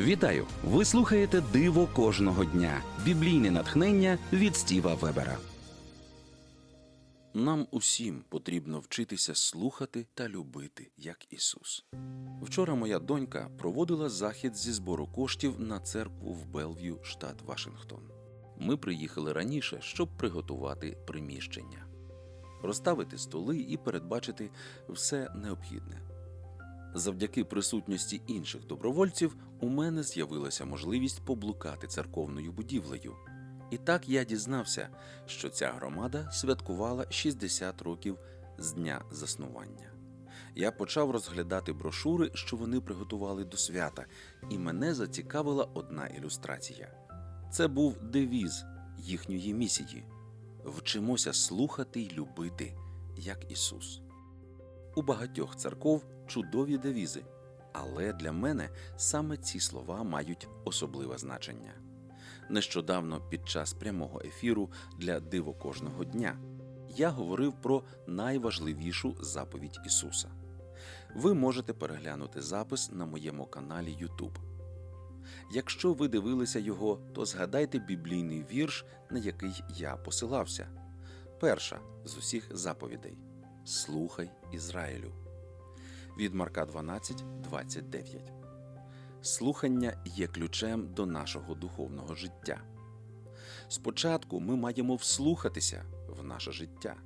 Вітаю! Ви слухаєте Диво кожного дня. Біблійне натхнення від Стіва Вебера. Нам усім потрібно вчитися слухати та любити, як Ісус. Вчора моя донька проводила захід зі збору коштів на церкву в Белв'ю, штат Вашингтон. Ми приїхали раніше, щоб приготувати приміщення, розставити столи і передбачити все необхідне. Завдяки присутності інших добровольців у мене з'явилася можливість поблукати церковною будівлею. І так я дізнався, що ця громада святкувала 60 років з дня заснування. Я почав розглядати брошури, що вони приготували до свята, і мене зацікавила одна ілюстрація. Це був девіз їхньої місії: вчимося слухати й любити, як Ісус. У багатьох церков чудові девізи, але для мене саме ці слова мають особливе значення. Нещодавно під час прямого ефіру для диво кожного дня я говорив про найважливішу заповідь Ісуса. Ви можете переглянути запис на моєму каналі YouTube. Якщо ви дивилися його, то згадайте біблійний вірш, на який я посилався. Перша з усіх заповідей Слухай Ізраїлю. Від Марка 12, 29. Слухання є ключем до нашого духовного життя. Спочатку ми маємо вслухатися в наше життя.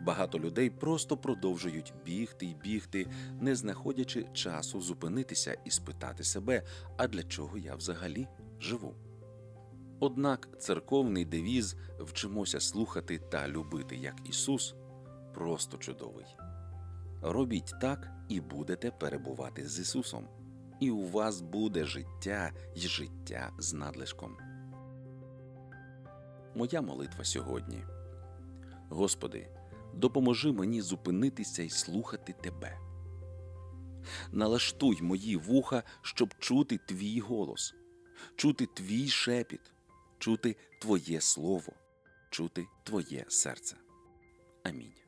Багато людей просто продовжують бігти й бігти, не знаходячи часу зупинитися і спитати себе, а для чого я взагалі живу. Однак церковний девіз вчимося слухати та любити як Ісус просто чудовий. Робіть так і будете перебувати з Ісусом, і у вас буде життя й життя з надлишком. Моя молитва сьогодні. Господи, допоможи мені зупинитися і слухати Тебе. Налаштуй мої вуха, щоб чути Твій голос, чути Твій шепіт, чути Твоє Слово, чути Твоє серце. Амінь.